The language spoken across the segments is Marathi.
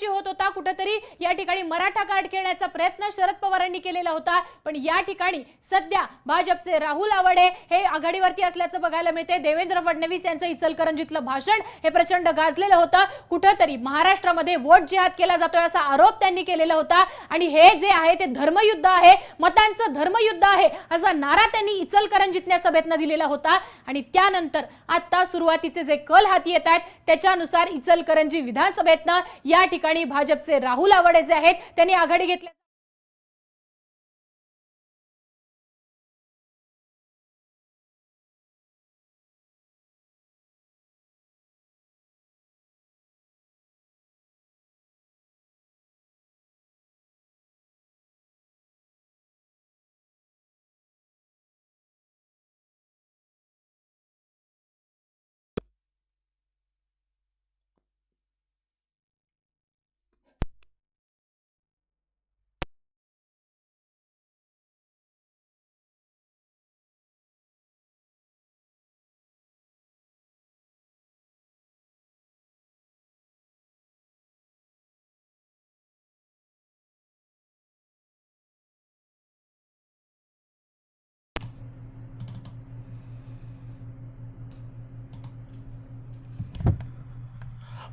दरवर्षी होत होता. कुठेतरी या ठिकाणी मराठा कार्ड खेळण्याचा प्रयत्न शरद पवारांनी केलेला होता. पण या ठिकाणी सध्या भाजपचे राहुल आवडे हे आघाडीवरती असल्याचं बघायला मिळते देवेंद्र फडणवीस यांचं इचलकरंजीतलं भाषण हे प्रचंड गाजलेलं होतं. कुठंतरी महाराष्ट्रामध्ये वोट जिहाद केला जातोय असा आरोप त्यांनी केलेला होता. आणि हे जे आहे ते धर्मयुद्ध आहे. मतांचं धर्मयुद्ध आहे असा नारा त्यांनी इचलकरंजीतल्या सभेतनं दिलेला होता. आणि त्यानंतर आता सुरुवातीचे जे कल हाती येत आहेत त्याच्यानुसार इचलकरंजी विधानसभेतनं या ठिकाणी भाजपचे राहुल आवडे जे आहेत. त्यांनी आघाडी घेतली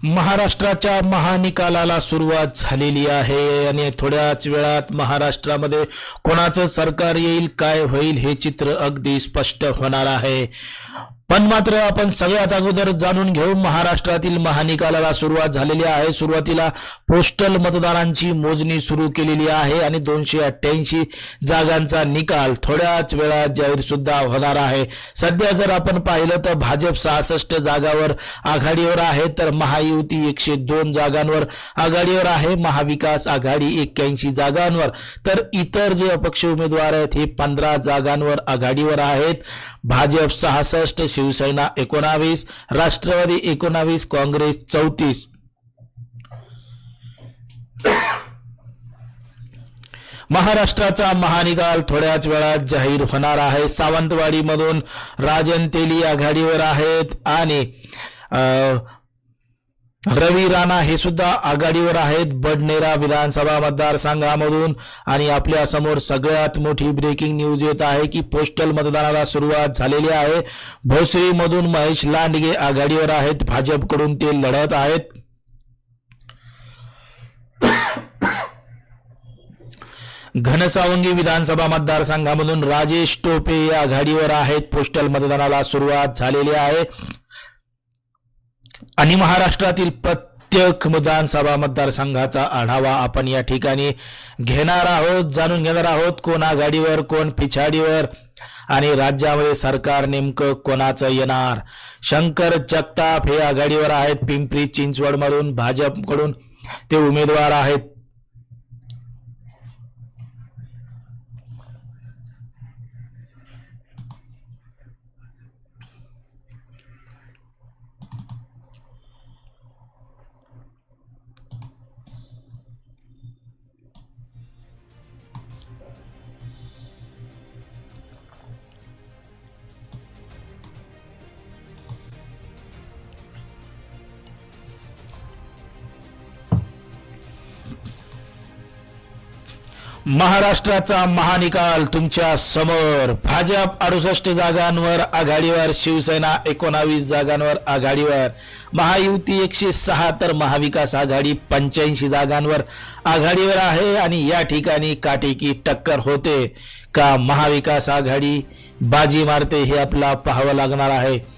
महाराष्ट्राच्या महानिकालाला सुरुवात झालेली आहे आणि थोड्याच वेळात महाराष्ट्रामध्ये कोणाचं सरकार येईल काय होईल हे चित्र अगदी स्पष्ट होणार आहे. पण मात्र आपण सगळ्यात अगोदर जाणून घेऊ महाराष्ट्रातील महानिकालाला सुरुवात झालेली आहे. सुरुवातीला पोस्टल मतदारांची मोजणी सुरू केलेली आहे आणि दोनशे अठ्ठ्याऐंशी जागांचा निकाल थोड्याच वेळात जाहीर सुद्धा होणार आहे. सध्या जर आपण पाहिलं तर भाजप सहासष्ट जागावर आघाडीवर आहे तर महायुती एकशे दोन जागांवर आघाडीवर आहे महाविकास आघाडी एक्क्याऐंशी जागांवर. तर इतर जे अपक्ष उमेदवार आहेत हे पंधरा जागांवर आघाडीवर आहेत. भाजप सहासष्ट शिवसेना एकोणावीस राष्ट्रवादी एकोणावीस काँग्रेस चौतीस. महाराष्ट्राचा महानिकाल थोड्याच वेळात जाहीर होणार आहे. सावंतवाडीमधून राजन तेली आघाडीवर आहेत आणि रवी राणा हे सुद्धा आघाडीवर आहेत. बडनेरा विधानसभा मतदारसंघामधून आणि आपल्यासमोर सगळ्यात मोठी ब्रेकिंग न्यूज येत आहे की पोस्टल मतदानाला सुरुवात झालेली आहे. भोसरीमधून महेश लांडगे आघाडीवर आहेत. भाजपकडून ते लढत आहेत. घनसावंगी विधानसभा मतदारसंघामधून राजेश टोपे हे आघाडीवर आहेत. पोस्टल मतदानाला सुरुवात झालेली आहे. आणि महाराष्ट्रातील प्रत्येक विधानसभा मतदारसंघाचा आढावा आपण या ठिकाणी घेणार आहोत जाणून घेणार आहोत कोण आघाडीवर कोण पिछाडीवर आणि राज्यामध्ये सरकार नेमकं कोणाचं येणार. शंकर जगताप हे आघाडीवर आहेत पिंपरी चिंचवडमधून भाजपकडून ते उमेदवार आहेत. महाराष्ट्राचा महानिकाल तुमच्यासमोर. भाजप अडुसष्ट जागांवर आघाडीवर शिवसेना एकोणावीस जागांवर आघाडीवर. महायुती एकशे सहा तर महाविकास आघाडी पंच्याऐंशी जागांवर. आघाडीवर आहे आणि या ठिकाणी काटेकी टक्कर होते. का महाविकास आघाडी बाजी मारते हे आपला पाहावं लागणार आहे.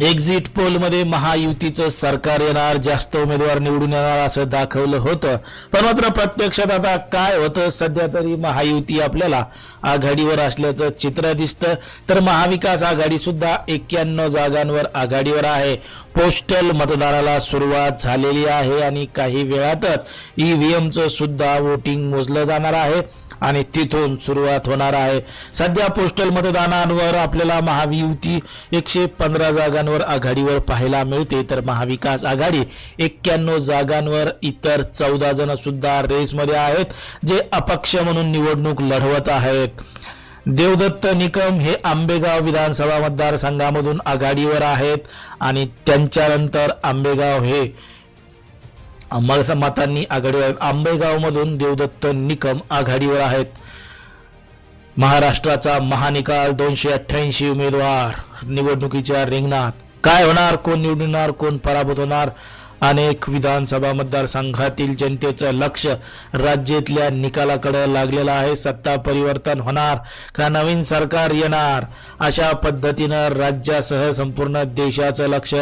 एक्झिट पोलमध्ये महायुतीचं सरकार येणार जास्त उमेदवार निवडून येणार असं दाखवलं होतं. पण मात्र प्रत्यक्षात आता काय होतं सध्या तरी महायुती आपल्याला आघाडीवर असल्याचं चित्र दिसतं. तर महाविकास आघाडी सुद्धा एक्क्याण्णव जागांवर आघाडीवर आहे. पोस्टल मतदानाला सुरुवात झालेली आहे आणि काही वेळातच ईव्हीएमचं सुद्धा वोटिंग मोजलं जाणार आहे. आणि तिथून सुरुवात होणार आहे. सध्या पोस्टल मतदानांवर आपल्याला महायुती एकशे पंधरा जागांवर आघाडीवर पाहायला मिळते. तर महाविकास आघाडी एक्क्याण्णव जागांवर इतर चौदा जण सुद्धा रेसमध्ये आहेत जे अपक्ष म्हणून निवडणूक लढवत आहेत. देवदत्त निकम हे आंबेगाव विधानसभा मतदारसंघामधून आघाडीवर आहेत आणि त्यांच्यानंतर आंबेगाव हे आम्हाला मतांनी आघाडीवर आहेत. आंबेगावमधून देवदत्त निकम आघाडीवर आहेत. महाराष्ट्राचा महानिकाल दोनशे अठ्ठ्याऐंशी उमेदवार. निवडणुकीच्या रिंगणात. काय होणार? कोण निवडणार कोण पराभूत होणार? अनेक विधानसभा मतदारसंघातील जनतेचं लक्ष राज्यातल्या निकालाकडे लागलेलं आहे. सत्ता परिवर्तन होणार का? नवीन सरकार येणार? अशा पद्धतीनं राज्यासह संपूर्ण देशाचं लक्ष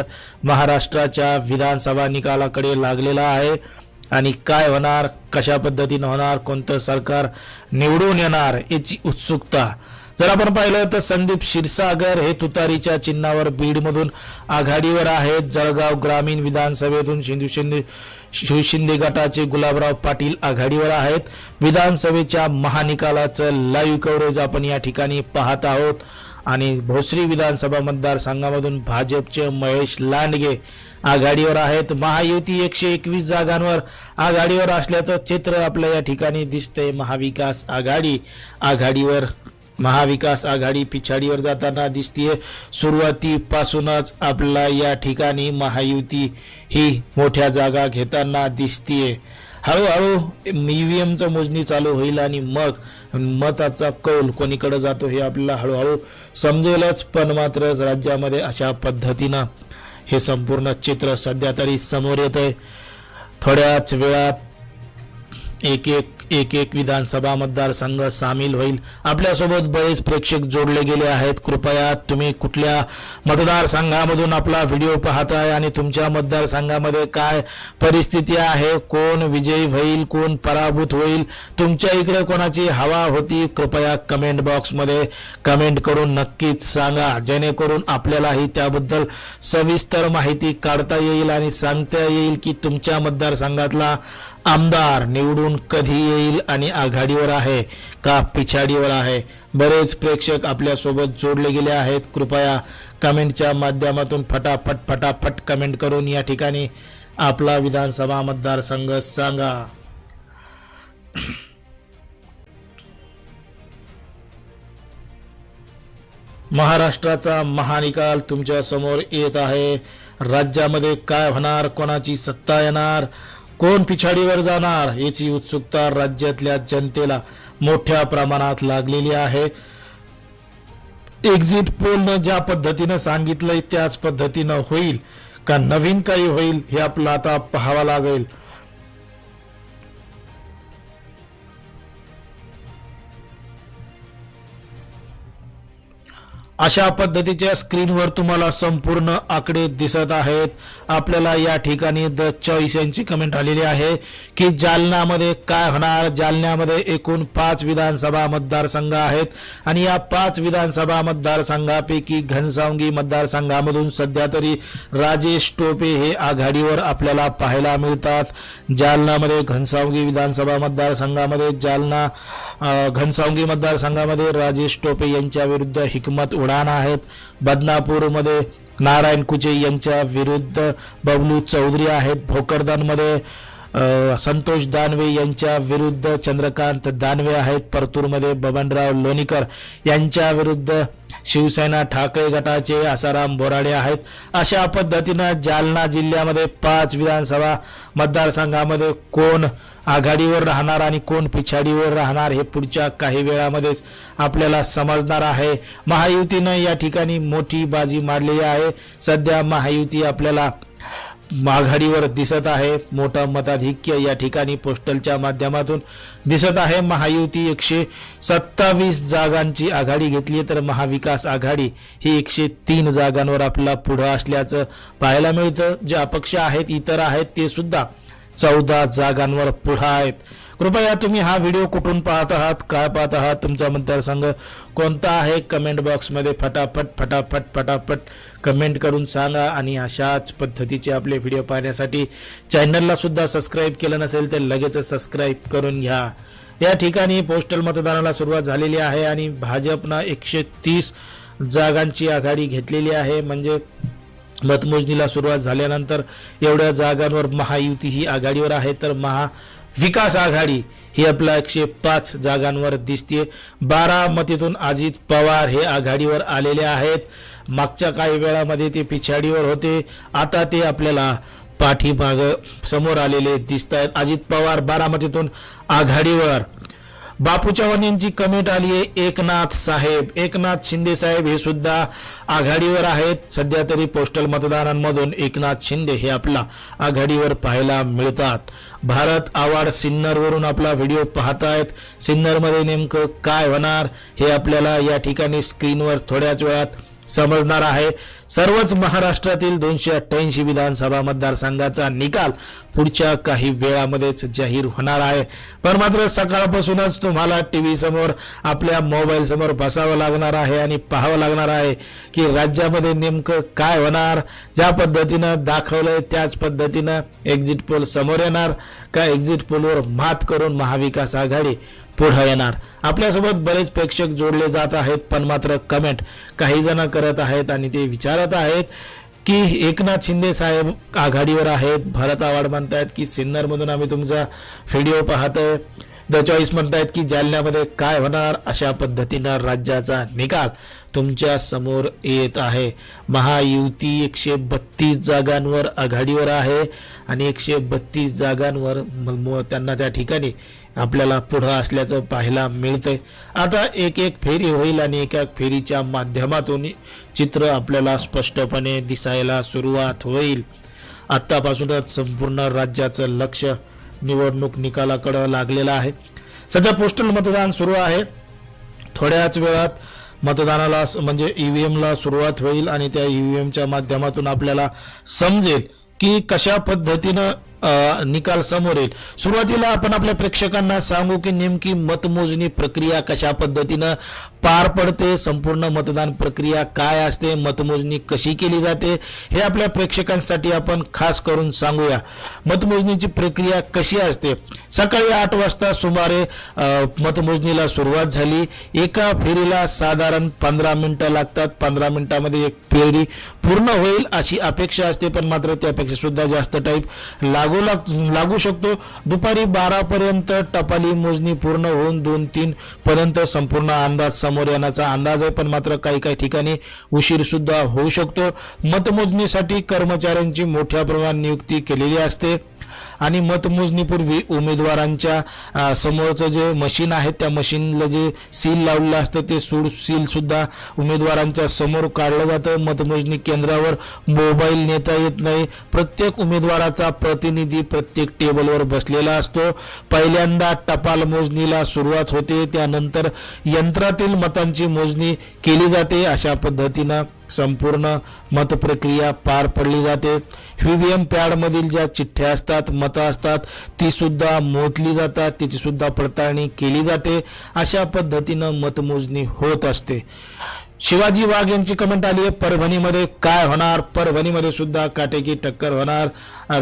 महाराष्ट्राच्या विधानसभा निकालाकडे लागलेलं आहे. आणि काय होणार? कशा पद्धतीनं होणार? कोणतं सरकार निवडून येणार? याची उत्सुकता जर आपण पाहिलं तर संदीप क्षीरसागर हे तुतारीच्या चिन्हावर बीडमधून आघाडीवर आहेत. जळगाव ग्रामीण विधानसभेतून शिंदू शिंदे शिवशिंदे गटाचे गुलाबराव पाटील आघाडीवर आहेत. विधानसभेच्या महानिकालाचं लाईव्ह कव्हरेज आपण या ठिकाणी पाहत आहोत. आणि भोसरी विधानसभा मतदारसंघामधून भाजपचे महेश लांडगे आघाडीवर आहेत. महायुती एकशे एकवीस जागांवर आघाडीवर असल्याचं चित्र आपल्या या ठिकाणी दिसतंय. महाविकास आघाडी आघाडीवर महाविकास आघाडी पिछाडीवर जाताना दिसतीये. सुरुवातीपासूनच आपला या ठिकाणी महायुती ही मोठ्या जागा घेताना दिसतीये. हळूहळू ईव्हीएमचं मोजणी चालू होईल आणि मग मताचा कौल कोणीकडे जातो हे आपल्याला हळूहळू समजेलच पण मात्र राज्यामध्ये अशा पद्धतीनं हे संपूर्ण चित्र सध्या तरी समोर येत आहे थोड्याच वेळात एक एक एक एक विधानसभा मतदारसंघ सामील होईल. आपल्यासोबत बरेच प्रेक्षक जोडले गेले आहेत. कृपया तुम्ही कुठल्या मतदारसंघामधून आपला व्हिडिओ पाहताय आणि तुमच्या मतदारसंघामध्ये काय परिस्थिती आहे? कोण विजयी होईल? कोण पराभूत होईल? तुमच्या इकडे कोणाची हवा होती? कृपया कमेंट बॉक्समध्ये कमेंट करून नक्कीच सांगा. जेणेकरून आपल्यालाही त्याबद्दल सविस्तर माहिती काढता येईल आणि सांगता येईल की तुमच्या मतदारसंघातला आमदार निवडून कधी येईल आणि आघाडीवर आहे का पिछाडीवर आहे? बरेच प्रेक्षक आपल्यासोबत जोडले गेले आहेत. कृपया कमेंटच्या माध्यमातून फटाफट फटाफट कमेंट करून या ठिकाणी आपला विधानसभा मतदारसंघ सांगा. महाराष्ट्राचा महानिकाल तुमच्यासमोर येत आहे. राज्यामध्ये काय होणार? कोणाची सत्ता येणार? कोण पिछाडीवर जाणार याची उत्सुकता राज्यातल्या जनतेला मोठ्या प्रमाणात लागलेली आहे. एक्झिट पोलनं ज्या पद्धतीनं सांगितलंय त्याच पद्धतीनं होईल का? नवीन काही होईल हे आपलं आता पाहावं लागेल. अशा पद्धतीच्या स्क्रीनवर तुम्हाला संपूर्ण आकडे दिसत आहेत. आपल्याला या ठिकाणी द चॉईस यांची कमेंट आलेली आहे की जालनामध्ये काय होणार? जालन्यामध्ये एकूण पाच विधानसभा मतदारसंघ आहेत आणि या पाच विधानसभा मतदारसंघापैकी घनसावंगी मतदारसंघामधून सध्या तरी राजेश टोपे हे आघाडीवर आपल्याला पाहायला मिळतात. जालनामध्ये घनसावंगी विधानसभा मतदारसंघामध्ये जालना घनसावंगी मतदारसंघामध्ये राजेश टोपे यांच्या विरुद्ध हिकमत उडान आहेत. बदनापूरमध्ये नारायण कुचे यांच्या विरुद्ध बबलू चौधरी आहेत. भोकरदानमध्ये संतोष दानवे यांच्या विरुद्ध चंद्रकांत दानवे आहेत. परतूरमध्ये बबनराव लोणीकर यांच्या विरुद्ध शिवसेना ठाकरे गटाचे आसाराम बोराडे आहेत. अशा पद्धतीनं जालना जिल्ह्यामध्ये पाच विधानसभा मतदारसंघामध्ये कोण आघाडीवर राहणार आणि कोण पिछाडीवर राहणार हे पुढच्या काही वेळामध्येच आपल्याला समजणार आहे. महायुतीनं या ठिकाणी मोठी बाजी मारलेली आहे. सध्या महायुती आपल्याला आघाडीवर दिसत आहे. मोठं मताधिक्य या ठिकाणी पोस्टलच्या माध्यमातून दिसत आहे. महायुती एकशे सत्तावीस जागांची आघाडी घेतली तर महाविकास आघाडी ही एकशे तीन जागांवर आपला पुढं असल्याचं पाहायला मिळतं. जे अपक्ष आहेत इतर आहेत ते सुद्धा चौदा जागांवर पुढा आहेत. कृपया तुम्ही हा व्हिडिओ कुठून पाहत आहात काय पाहत आहात तुमचा मतदारसंघ कोणता आहे कमेंट बॉक्समध्ये फटाफट फटाफट फटाफट कमेंट करून सांगा आणि अशाच पद्धतीचे आपले व्हिडिओ पाहण्यासाठी चॅनलला सुद्धा सबस्क्राईब केलं नसेल तर लगेच सबस्क्राईब करून घ्या. या ठिकाणी पोस्टल मतदानाला सुरुवात झालेली आहे आणि भाजपनं एकशे तीस जागांची आघाडी घेतलेली आहे. म्हणजे मतमोजणीला सुरुवात झाल्यानंतर एवढ्या जागांवर महायुती ही आघाडीवर आहे. तर महा विकास आघाडी ही आपल्या एकशे पाच जागांवर दिसते बारामतीतून अजित पवार हे आघाडीवर आलेले आहेत. मागच्या काही वेळामध्ये ते पिछाडीवर होते. आता ते आपल्याला पाठीमाग समोर आलेले दिसत आहेत अजित पवार बारामतीतून आघाडीवर. बापू चव्हाण यांची कमेंट आली आहे एकनाथ साहेब. एकनाथ शिंदे साहेब हे सुद्धा आघाडीवर आहेत. सध्या तरी पोस्टल मतदारांमधून एकनाथ शिंदे हे आपला आघाडीवर पाहायला मिळतात. भारत आवाड सिन्नरवरून आपला व्हिडिओ पाहतायत. सिन्नरमध्ये नेमकं काय होणार हे आपल्याला या ठिकाणी स्क्रीनवर थोड्याच वेळात समजणार आहे. सर्वच महाराष्ट्रातील दोनशे अठ्ठ्याऐंशी विधानसभा मतदारसंघाचा निकाल पुढच्या काही वेळामध्येच जाहीर होणार आहे. पण मात्र सकाळपासूनच तुम्हाला टीव्ही समोर आपल्या मोबाईल समोर बसावं लागणार आहे आणि पाहावं लागणार आहे की राज्यामध्ये नेमकं काय होणार ज्या पद्धतीनं दाखवलंय त्याच पद्धतीनं एक्झिट पोल समोर येणार. का एक्झिट पोलवर मात करून महाविकास आघाडी पुढे येणार. आपल्यासोबत बरेच प्रेक्षक जोडले जात आहेत पण मात्र कमेंट काही जण करत आहेत आणि ते विचारत आहेत की एकनाथ शिंदे साहेब आघाडीवर आहेत भारत आवाड म्हणतायत की सिन्नरमधून आम्ही तुमचा व्हिडिओ पाहतोय. द चॉईस म्हणतायत की जालन्यामध्ये काय होणार? अशा पद्धतीनं राज्याचा निकाल तुमच्यासमोर येत आहे. महायुती एकशे बत्तीस जागांवर आघाडीवर आहे आणि एकशे बत्तीस जागांवर म- त्यांना त्या ठिकाणी आपल्याला पुढं असल्याचं पाहायला मिळतंय आता एक एक फेरी होईल आणि एका फेरीच्या माध्यमातून चित्र आपल्याला स्पष्टपणे दिसायला सुरुवात होईल. आत्तापासूनच संपूर्ण राज्याचं लक्ष निवडणूक निकालाकडं लागलेला आहे. सध्या पोस्टल मतदान सुरू आहे. थोड्याच वेळात मतदानाला म्हणजे ईव्हीएमला सुरुवात होईल आणि त्या ईव्हीएमच्या माध्यमातून आपल्याला समजेल की कशा पद्धतीनं निकाल समोर येईल. सुरुवातीला आपण आपल्या प्रेक्षकांना सांगू की नेमकी मतमोजणी प्रक्रिया कशा पद्धतीनं पार पडते संपूर्ण मतदान प्रक्रिया काय असते मतमोजणी कशी केली जाते हे आपल्या प्रेक्षकांसाठी आपण खास करून सांगूया. मतमोजणीची प्रक्रिया कशी असते? सकाळी आठ वाजता सुमारे मतमोजणीला सुरुवात झाली. एका फेरीला साधारण पंधरा मिनटं लागतात. पंधरा मिनिटामध्ये एक फेरी पूर्ण होईल अशी अपेक्षा असते पण मात्र त्यापेक्षा सुद्धा जास्त टाईप लागू लाग लागू शकतो. दुपारी बारापर्यंत टपाली मोजणी पूर्ण होऊन दोन तीन पर्यंत संपूर्ण अंदाज समोर येण्याचा अंदाज आहे पण मात्र काही काही ठिकाणी उशीर सुद्धा होऊ शकतो. मतमोजणीसाठी कर्मचाऱ्यांची मोठ्या प्रमाणात नियुक्ती केलेली असते. आणि मतमोजणीपूर्वी उमेदवारांच्या समोरचं जे मशीन आहे त्या मशीनला जे सील लावलेलं असतं ते सूड सील सुद्धा उमेदवारांच्या समोर काढलं जातं. मतमोजणी केंद्रावर मोबाईल नेता येत नाही. प्रत्येक उमेदवाराचा प्रतिनिधी प्रत्येक टेबलवर बसलेला असतो. पहिल्यांदा टपाल मोजणीला सुरुवात होते. त्यानंतर यंत्रातील मतांची मोजणी केली जाते. अशा पद्धतीनं संपूर्ण मतप्रक्रिया पार पडली जाते. व्हीव्हीएम पॅडमधील ज्या चिठ्ठ्या असतात मतं असतात ती सुद्धा मोजली जातात तिची सुद्धा पडताळणी केली जाते. अशा पद्धतीनं मतमोजणी होत असते. शिवाजी वाघ यांची कमेंट आली आहे परभणीमध्ये काय होणार? परभणीमध्ये सुद्धा काटेकी टक्कर होणार.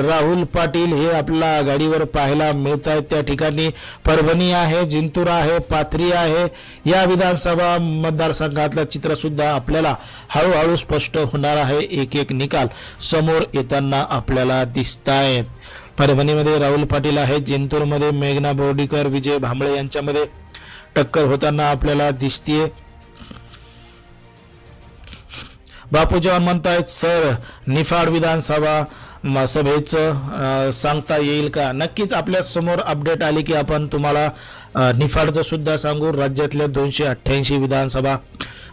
राहुल पाटील हे आपल्या आघाडीवर पाहायला मिळत आहेत त्या ठिकाणी. परभणी आहे जिंतूर आहे पाथरी आहे. या विधानसभा मतदारसंघातलं चित्र सुद्धा आपल्याला हळूहळू स्पष्ट होणार आहे. एक एक निकाल समोर येताना आपल्याला दिसत आहेत परभणीमध्ये राहुल पाटील आहे जिंतूरमध्ये मेघना बोर्डीकर विजय भांबळे यांच्यामध्ये टक्कर होताना आपल्याला दिसतीये. बापू म्हणतायत सर निफाड विधानसभा सभेचं सांगता येईल का? नक्कीच आपल्यासमोर अपडेट आली की आपण तुम्हाला निफाडचं सुद्धा सांगू. राज्यातल्या दोनशे अठ्ठ्याऐंशी विधानसभा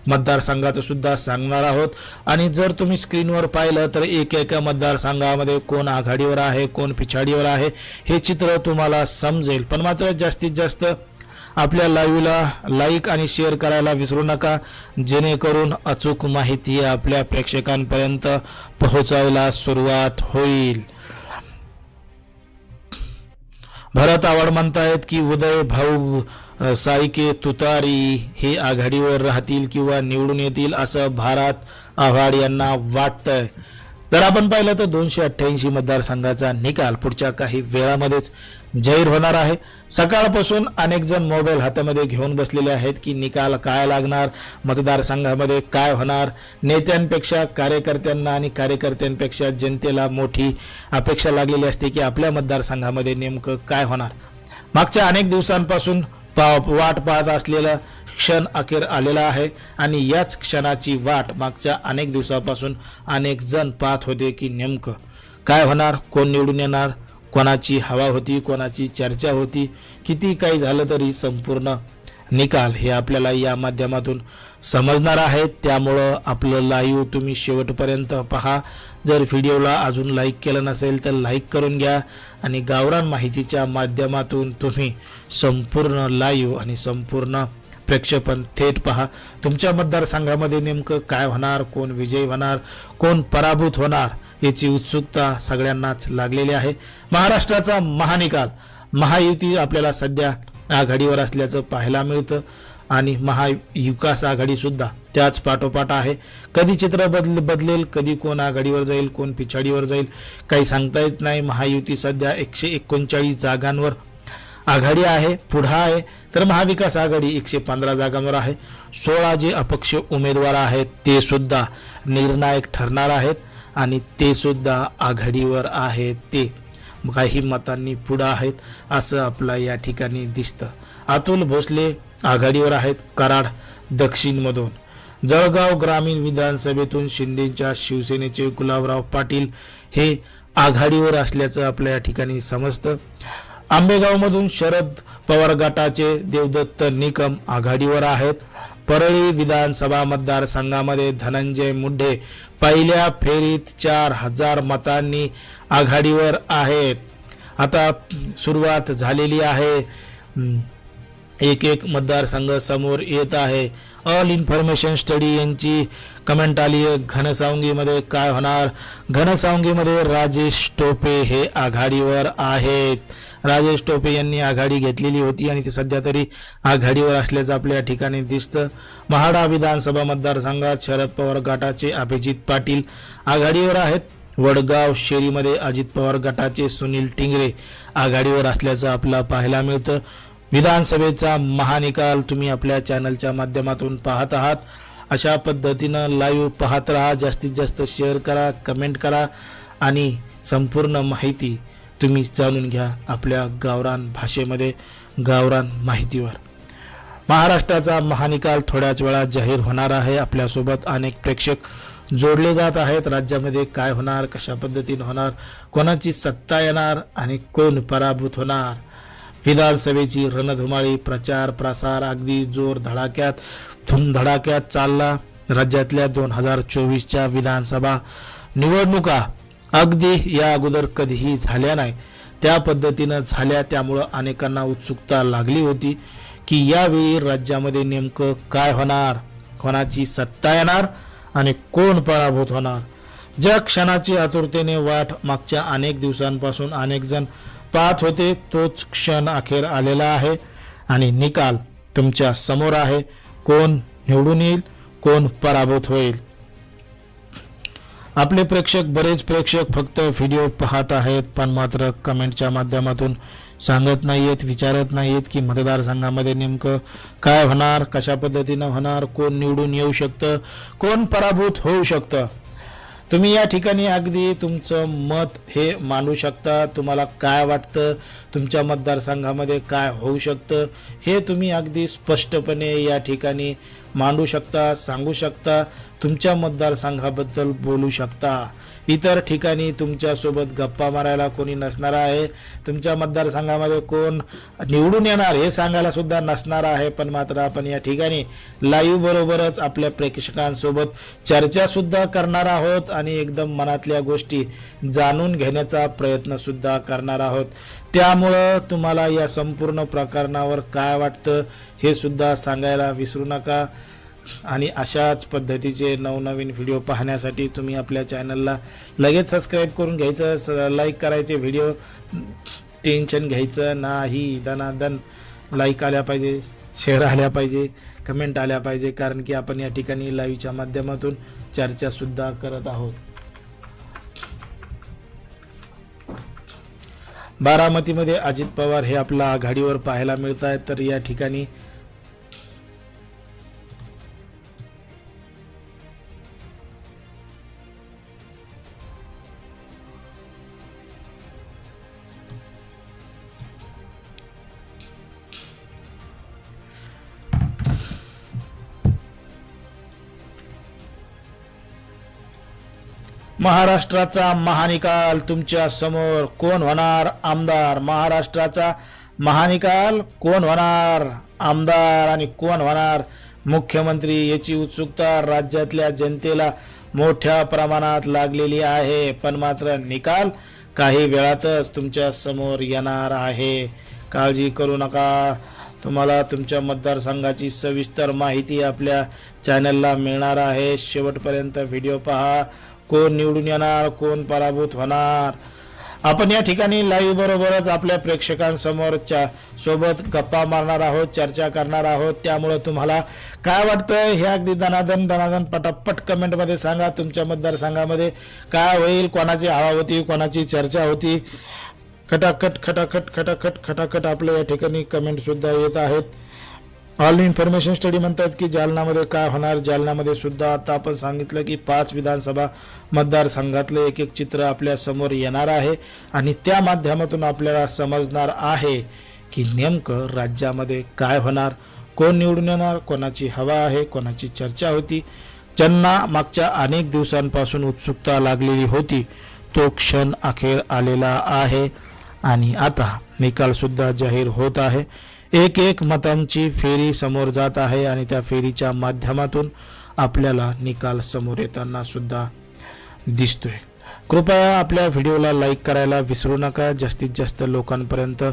मतदारसंघाचं सुद्धा सांगणार आहोत. आणि जर तुम्ही स्क्रीनवर पाहिलं तर एक एका मतदारसंघामध्ये कोण आघाडीवर आहे कोण पिछाडीवर आहे हे चित्र तुम्हाला समजेल. पण मात्र जास्तीत जास्त आपल्या लाईव्हला लाईक आणि शेअर करायला विसरू नका. जेणेकरून अचूक माहिती आपल्या प्रेक्षकांपर्यंत पोहोचायला सुरुवात होईल. भरत आवड म्हणतायत की उदय भाऊ साईके तुतारी हे आघाडीवर राहतील किंवा निवडून येतील असं भारत आव्हाड यांना वाटतंय. तर आपण पाहिलं तर दोनशे अठ्ठ्याऐंशी मतदारसंघाचा निकाल पुढच्या काही वेळामध्येच जाहीर होणार आहे. सकाळपासून अनेक जण मोबाईल हातामध्ये घेऊन बसलेले आहेत की निकाल काय लागणार मतदारसंघामध्ये काय होणार नेत्यांपेक्षा कार्यकर्त्यांना आणि कार्यकर्त्यांपेक्षा जनतेला मोठी अपेक्षा लागलेली असते की आपल्या मतदारसंघामध्ये नेमकं काय होणार. मागच्या अनेक दिवसांपासून पाव वाट पाहत असलेला क्षण अखेर आलेला आहे आणि याच क्षणाची वाट मागच्या अनेक दिवसापासून अनेक जण पाहत होते की नेमकं काय होणार कोण निवडून येणार कोणाची हवा होती कोणाची चर्चा होती किती काही झालं तरी संपूर्ण निकाल हे आपल्याला या माध्यमातून समजणार आहेत. त्यामुळं आपलं लाईव्ह तुम्ही शेवटपर्यंत पहा. जर व्हिडिओला अजून लाईक केलं नसेल तर लाईक करून घ्या. आणि गावरान माहितीच्या माध्यमातून तुम्ही संपूर्ण लाईव्ह आणि संपूर्ण प्रेक्षेपण थेट पहा. तुमच्या मतदारसंघामध्ये नेमकं काय होणार? कोण विजयी होणार? कोण पराभूत होणार? याची उत्सुकता सगळ्यांनाच लागलेली आहे. महाराष्ट्राचा महानिकाल. महायुती आपल्याला सध्या आघाडीवर असल्याचं पाहायला मिळतं. आणि महाविकास आघाडी सुद्धा त्याच पाठोपाठ आहे. कधी चित्र बदल बदलेल कधी कोण आघाडीवर जाईल कोण पिछाडीवर जाईल काही सांगता येत नाही. महायुती सध्या एकशे एकोणचाळीस जागांवर आघाडी आहे पुढं आहे. तर महाविकास आघाडी एकशे पंधरा जागांवर आहे. सोळा जे अपक्ष उमेदवार आहेत ते सुद्धा निर्णायक ठरणार आहेत आणि ते सुद्धा आघाडीवर आहेत. ते काही मतांनी पुढं आहेत असं आपला या ठिकाणी दिसतं. अतुल भोसले आघाडीवर आहेत कराड दक्षिणमधून. जळगाव ग्रामीण विधानसभेतून शिंदेच्या शिवसेनेचे गुलाबराव पाटील हे आघाडीवर असल्याचं आपल्या या ठिकाणी समजतं. आंबेगावमधून शरद पवार गटाचे देवदत्त निकम आघाडीवर आहेत. परळी विधानसभा मतदारसंघामध्ये धनंजय मुंडे पहिल्या फेरीत चार हजार मतांनी आघाडीवर आहेत. आता सुरुवात झालेली आहे. एक एक मतदारसंघ समोर येत आहे. ऑल इन्फॉर्मेशन स्टडी यांची कमेंट आली आहे. घनसावंगीमध्ये काय होणार? घनसावंगीमध्ये राजेश टोपे हे आघाडीवर आहेत. राजेश टोपे यांनी आघाडी घेतलेली होती आणि ते सध्या तरी आघाडीवर असल्याचं आपल्या ठिकाणी दिसतं. महाडा विधानसभा मतदारसंघात शरद पवार गटाचे अभिजित पाटील आघाडीवर आहेत. वडगाव शेरीमध्ये अजित पवार गटाचे सुनील टिंगरे आघाडीवर असल्याचं आपल्याला पाहायला मिळतं. विधानसभेचा महानिकाल तुम्ही आपल्या चॅनलच्या माध्यमातून पाहत आहात. अशा पद्धतीनं लाईव्ह पाहत राहा. जास्तीत जास्त शेअर करा कमेंट करा आणि संपूर्ण माहिती तुम्ही जाणून घ्या आपल्या गावरान भाषेमध्ये गावरान माहितीवर. महाराष्ट्राचा महानिकाल थोड्याच वेळात जाहीर होणार आहे. आपल्यासोबत अनेक प्रेक्षक जोडले जात आहेत. राज्यामध्ये काय होणार कशा पद्धतीने होणार कोणाची सत्ता येणार आणि कोण पराभूत होणार? विधानसभेची रणधुमाळी प्रचार प्रसार अगदी जोर धडाक्यात धुमधडाक्यात चालला. राज्यातल्या दोन हजार चोवीसच्या विधानसभा निवडणुका अगदी या अगोदर कधीही झाल्या नाही. त्या पद्धतीनं झाल्या त्यामुळं अनेकांना उत्सुकता लागली होती की यावेळी राज्यामध्ये नेमकं काय होणार? कोणाची सत्ता येणार आणि कोण पराभूत होणार? ज्या क्षणाची आतुरतेने वाट मागच्या अनेक दिवसांपासून अनेक जण पाहत होते तोच क्षण अखेर आलेला आहे. आणि निकाल तुमच्यासमोर आहे. कोण निवडून येईल? कोण पराभूत होईल? आपले प्रेक्षक बरेच प्रेक्षक फक्त व्हिडिओ पाहत आहेत पण मात्र कमेंटच्या माध्यमातून सांगत नाहीयेत विचारत नाहीयेत की मतदारसंघामध्ये नेमकं काय होणार कशा पद्धतीनं होणार कोण निवडून येऊ शकतं कोण पराभूत होऊ शकतं. तुम्ही या ठिकाणी अगदी तुमचं मत हे मांडू शकता. तुम्हाला काय वाटतं? तुमच्या मतदारसंघामध्ये काय होऊ शकतं? हे तुम्ही अगदी स्पष्टपणे या ठिकाणी मांडू शकता सांगू शकता. तुमच्या मतदारसंघाबद्दल बोलू शकता. इतर ठिकाणी तुमच्यासोबत गप्पा मारायला कोणी नसणार आहे. तुमच्या मतदारसंघामध्ये कोण निवडून येणार हे सांगायला सुद्धा नसणार आहे. पण मात्र आपण या ठिकाणी लाईव्ह बरोबरच आपल्या प्रेक्षकांसोबत चर्चा सुद्धा करणार आहोत आणि एकदम मनातल्या गोष्टी जाणून घेण्याचा प्रयत्न सुद्धा करणार आहोत. त्यामुळं तुम्हाला या संपूर्ण प्रकरणावर काय वाटतं हे सुद्धा सांगायला विसरू नका. आणि अशाच पद्धतीचे नवनवीन व्हिडिओ पाहण्यासाठी तुम्ही आपल्या चॅनलला लगेच सबस्क्राईब करून घ्यायचं स लाईक करायचे व्हिडिओ टेन्शन घ्यायचं नाही. दनादन लाईक आल्या पाहिजे शेअर आल्या पाहिजे कमेंट आल्या पाहिजे कारण की आपण या ठिकाणी लाईव्हच्या माध्यमातून चर्चासुद्धा करत आहोत. बारामतीमध्ये अजित पवार हे आपला आघाडीवर पाहायला मिळत आहेत तर या ठिकाणी महाराष्ट्राचा महानिकाल तुमच्यासमोर कोण होणार आमदार? महाराष्ट्राचा महानिकाल कोण होणार आमदार आणि कोण होणार मुख्यमंत्री याची उत्सुकता राज्यातल्या जनतेला मोठ्या प्रमाणात लागलेली आहे. पण मात्र निकाल काही वेळातच तुमच्यासमोर येणार आहे. काळजी करू नका. तुम्हाला तुमच्या मतदारसंघाची सविस्तर माहिती आपल्या चॅनलला मिळणार आहे. शेवटपर्यंत व्हिडिओ पहा. कोण निवडून येणार कोण पराभूत होणार? आपण या ठिकाणी लाईव्ह बरोबरच आपल्या प्रेक्षकांसमोरच्या सोबत गप्पा मारणार आहोत चर्चा करणार आहोत. त्यामुळं तुम्हाला काय वाटतं? हे अगदी दनादन दनादन पटापट कमेंटमध्ये सांगा. तुमच्या मतदारसंघामध्ये काय होईल? कोणाची हवा होती? कोणाची चर्चा होती? खटाखट खटाखट खटाखट खटाखट आपल्या या ठिकाणी कमेंट सुद्धा येत आहेत. ऑल इन्फॉर्मेशन स्टडी म्हणतात की जालनामध्ये काय होणार? जालनामध्ये सुद्धा आता आपण सांगितलं की पाच विधानसभा मतदारसंघातलं एक एक चित्र आपल्यासमोर येणार आहे आणि त्या माध्यमातून आपल्याला समजणार आहे की नेमकं राज्यामध्ये काय होणार? कोण निवडून येणार? कोणाची हवा आहे? कोणाची चर्चा होती? ज्यांना मागच्या अनेक दिवसांपासून उत्सुकता लागलेली होती. तो क्षण अखेर आलेला आहे आणि आता निकालसुद्धा जाहीर होत आहे. एक एक मतांची फेरी समोर जात आहे आणि त्या फेरीच्या माध्यमातून आपल्याला निकाल समोर येताना सुद्धा दिसतोय. कृपया आपल्या व्हिडिओला लाईक करायला विसरू नका. जास्तीत जास्त लोकांपर्यंत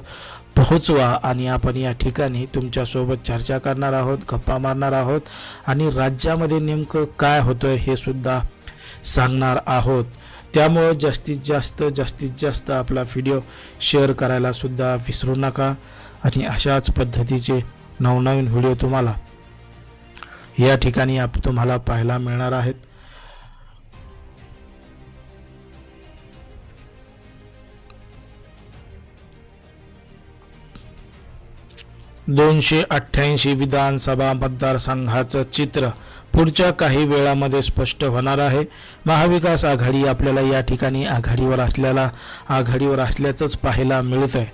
पोहोचवा आणि आपण या ठिकाणी तुमच्यासोबत चर्चा करणार आहोत गप्पा मारणार आहोत आणि राज्यामध्ये नेमकं काय होतं हे सुद्धा सांगणार आहोत. त्यामुळं जास्तीत जास्त जास्तीत जास्त आपला व्हिडिओ शेअर करायला सुद्धा विसरू नका. आणि अशाच पद्धतीचे नवनवीन व्हिडिओ तुम्हाला या ठिकाणी आप तुम्हाला पाहायला मिळणार आहेत. दोनशे अठ्ठ्याऐंशी विधानसभा मतदारसंघाचं चित्र पुढच्या काही वेळामध्ये स्पष्ट होणार आहे. महाविकास आघाडी आपल्याला या ठिकाणी आघाडीवर असल्याला आघाडीवर असल्याचंच पाहायला मिळत आहे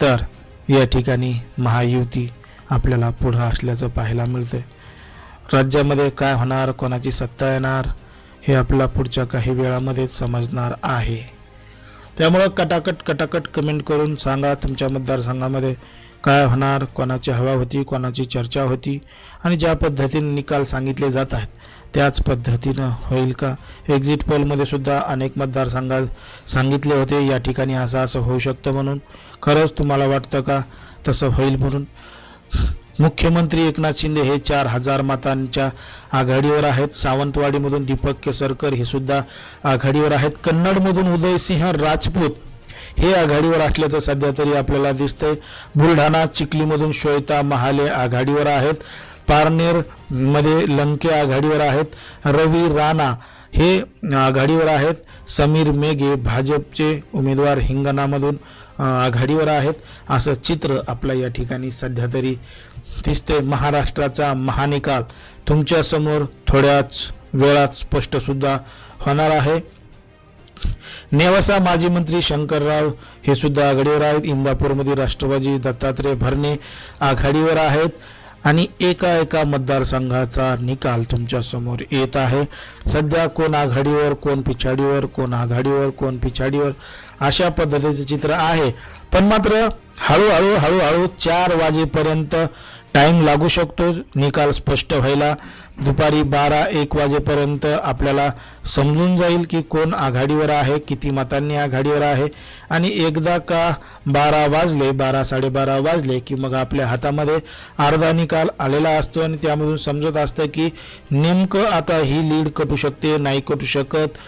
तर या ठिकाणी महायुती आपल्याला पुढं असल्याचं पाहायला मिळतंय. राज्यामध्ये काय होणार कोणाची सत्ता येणार हे आपल्याला पुढच्या काही वेळामध्येच समजणार आहे. त्यामुळं कटाकट कटाकट कमेंट करून सांगा. तुमच्या मतदारसंघामध्ये काय होणार कोणाची हवा होती कोणाची चर्चा होती आणि ज्या पद्धतीने निकाल सांगितले जात आहेत त्याच पद्धतीनं होईल का? एक्झिट पोलमध्ये सुद्धा अनेक मतदारसंघात सांगितले होते या ठिकाणी असं असं होऊ शकतं म्हणून. खरंच तुम्हाला वाटतं का? तसं होईल म्हणून. मुख्यमंत्री एकनाथ शिंदे हे चार हजार मतांच्या आघाडीवर आहेत. सावंतवाडीमधून दीपक केसरकर हे सुद्धा आघाडीवर आहेत. कन्नडमधून उदयसिंह राजपूत हे आघाडीवर असल्याचं सध्या तरी आपल्याला दिसतंय. बुलढाणा चिखलीमधून श्वेता महाले आघाडीवर आहेत. पारनेरमध्ये लंके आघाडीवर आहेत. रवी राणा हे आघाडीवर आहेत. समीर मेघे भाजपचे उमेदवार हिंगणामधून आघाडीवर आहेत. असं चित्र आपल्या या ठिकाणी सध्या तरी दिसते महाराष्ट्राचा महानिकाल तुमच्यासमोर थोड्याच वेळात स्पष्टसुद्धा होणार आहे. नेवासा माजी मंत्री शंकरराव हे सुद्धा आघाडीवर आहेत. इंदापूरमध्ये राष्ट्रवादी दत्तात्रय भरणे आघाडीवर आहेत. आणि एका एका मतदारसंघाचा निकाल तुमच्यासमोर येत आहे. सध्या कोण आघाडीवर कोण पिछाडीवर कोण आघाडीवर कोण पिछाडीवर अशा पद्धतीचे चित्र आहे. पण मात्र हळूहळू हळूहळू चार वाजेपर्यंत टाइम लागू शकतो. निकाल स्पष्ट व्हायला दुपारी बारा एक वाजेपर्यंत आपल्याला समजून जाईल की कोण आघाडीवर आहे किती मतांनी आघाडीवर आहे. आणि एकदा का बारा वाजले बारा साडेबारा वाजले की मग आपल्या हातामध्ये अर्धा निकाल आलेला असतो आणि त्यामधून समजत असतं की नेमकं आता ही लीड कटू शकते नाही कटू शकत.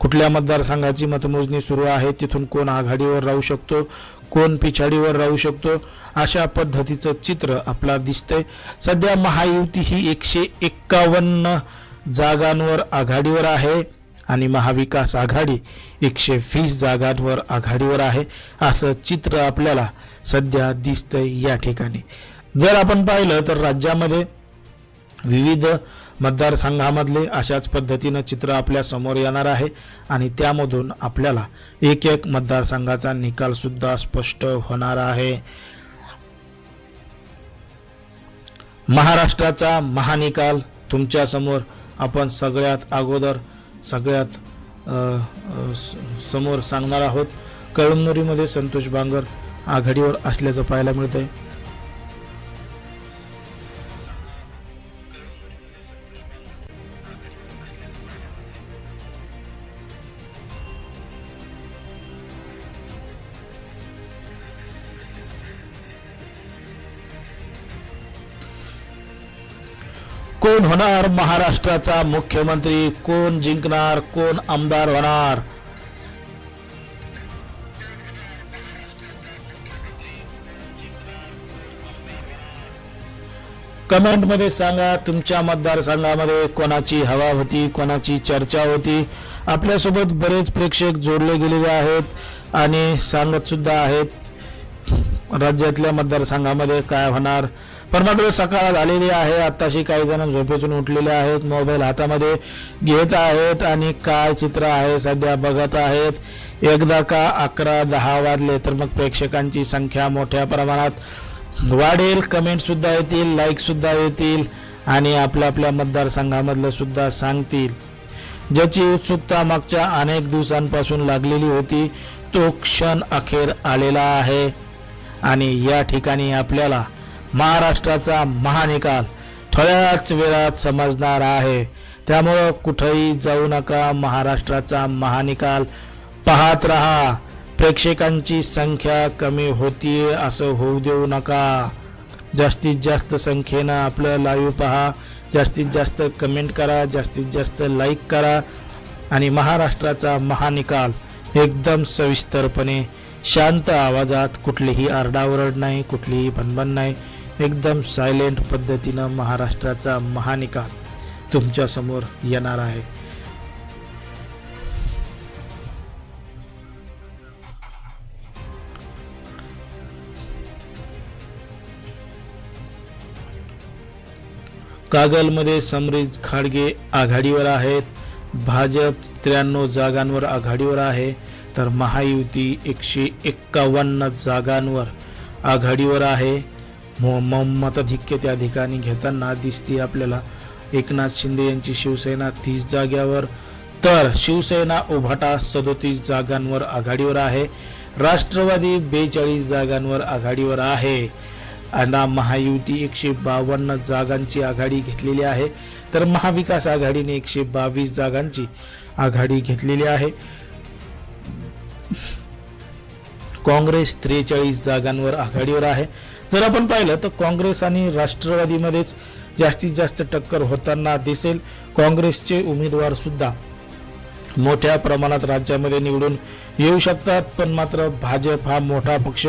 कुठल्या मतदारसंघाची मतमोजणी सुरू आहे तिथून कोण आघाडीवर राहू शकतो? कोण पिछाडीवर राहू शकतो अशा पद्धतीचं चित्र आपला दिसतंय. सध्या महायुती ही एकशे एक्कावन्न जागांवर आघाडीवर आहे आणि महाविकास आघाडी एकशे वीस जागांवर आघाडीवर आहे. असं चित्र आपल्याला सध्या दिसतंय या ठिकाणी. जर आपण पाहिलं तर राज्यामध्ये विविध मतदारसंघामधले अशाच पद्धतीनं चित्र आपल्यासमोर येणार आहे आणि त्यामधून आपल्याला एक एक मतदारसंघाचा निकालसुद्धा स्पष्ट होणार आहे. महाराष्ट्राचा महानिकाल तुमच्यासमोर आपण सगळ्यात अगोदर सगळ्यात समोर सांगणार आहोत. कळमनुरीमध्ये संतोष बांगर आघाडीवर असल्याचं पाहायला मिळतंय. कोण होणार महाराष्ट्राचा मुख्यमंत्री? कोण जिंकणार? कोण आमदार होणार? कमेंटमध्ये सांगा तुमच्या मतदारसंघामध्ये कोणाची हवा होती कोणाची चर्चा होती? आपल्यासोबत बरेच प्रेक्षक जोडले गेलेले आहेत आणि सांगत सुद्धा आहेत. राज्यातल्या मतदारसंघामध्ये काय होणार? पण मात्र सकाळ झालेली आहे. आत्ताशी काही जण झोपेतून उठलेले आहेत. मोबाईल हातामध्ये घेत आहेत आणि काय चित्र आहे सध्या बघत आहेत. एकदा का अकरा दहा वाजले तर मग प्रेक्षकांची संख्या मोठ्या प्रमाणात वाढेल. कमेंट सुद्धा येतील लाईक सुद्धा येतील आणि आपल्या आपल्या मतदारसंघामधलं सुद्धा सांगतील. ज्याची उत्सुकता मागच्या अनेक दिवसांपासून लागलेली होती तो क्षण अखेर आलेला आहे. आणि या ठिकाणी आपल्याला महाराष्ट्राचा महानिकाल थोड्याच वेळात समजणार आहे. त्यामुळं कुठंही जाऊ नका महाराष्ट्राचा महानिकाल पाहत रहा. प्रेक्षकांची संख्या कमी होतीये असं होऊ देऊ नका. जास्तीत जास्त संख्येनं आपलं लाईव्ह पहा. जास्तीत जास्त कमेंट करा जास्तीत जास्त लाईक करा आणि महाराष्ट्राचा महानिकाल एकदम सविस्तरपणे शांत आवाजात कुठलीही आरडाओरड नाही कुठलीही भनभन नाही. एकदम सायलेंट पद्धतीनं महाराष्ट्राचा महानिकाल तुमच्यासमोर येणार आहे. कागलमध्ये समरीज खाडगे आघाडीवर आहेत. भाजप त्र्याण्णव जागांवर आघाडीवर आहे. तर महायुती एकशे एक्कावन्न जागांवर आघाडीवर आहे. म- म- मताधिक्य त्या ठिकाणी घेताना दिसते आपल्याला. एकनाथ शिंदे यांची शिवसेना तीस जाग्यावर. तर शिवसेना उभाटा सदोतीस जागांवर आघाडीवर आहे. राष्ट्रवादी बेचाळीस जागांवर आघाडीवर आहे. अण्णा महायुती एकशे बावन्न जागांची आघाडी घेतलेली आहे. तर महाविकास आघाडीने एकशे बावीस जागांची आघाडी घेतलेली आहे. काँग्रेस त्रेचाळीस जागांवर आघाडीवर आहे. जर आपण पाहिलं तर काँग्रेस आणि राष्ट्रवादीमध्येच जास्तीत जास्त टक्कर होताना दिसेल. काँग्रेसचे उमेदवार सुद्धा मोठ्या प्रमाणात राज्यामध्ये निवडून येऊ शकतात पण मात्र भाजप हा मोठा पक्ष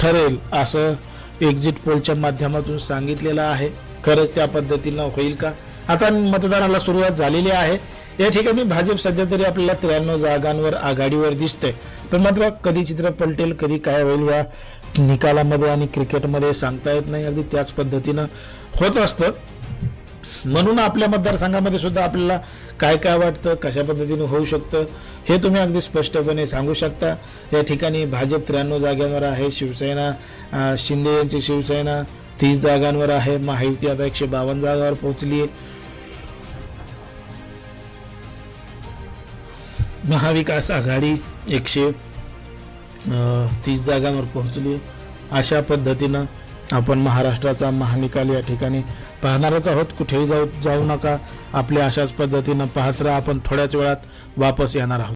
ठरेल असं एक्झिट पोलच्या माध्यमातून सांगितलेलं आहे. खरंच त्या पद्धतीनं होईल का? आता मतदानाला सुरुवात झालेली आहे. या ठिकाणी भाजप सध्या तरी आपल्याला त्र्याण्णव जागांवर आघाडीवर दिसतंय. पण मात्र कधी चित्र पलटेल कधी काय होईल या निकालामध्ये आणि क्रिकेटमध्ये सांगता येत नाही. अगदी त्याच पद्धतीनं होत असतं. म्हणून आपल्या मतदारसंघामध्ये सुद्धा आपल्याला काय काय वाटतं कशा पद्धतीने होऊ शकतं हे तुम्ही अगदी स्पष्टपणे सांगू शकता. या ठिकाणी भाजप त्र्याण्णव जागांवर आहे. शिवसेना शिंदे यांची शिवसेना तीस जागांवर आहे. महायुती आता एकशे बावन्न जागावर पोहोचली आहे. महाविकास आघाडी एकशे तीस जागांवर पोहोचली. अशा पद्धतीनं आपण महाराष्ट्राचा महानिकाल या ठिकाणी पाहणारच आहोत. कुठेही जाऊ जाऊ नका. आपल्या अशाच पद्धतीनं पाहत राहा. आपण थोड्याच वेळात वापस येणार आहोत.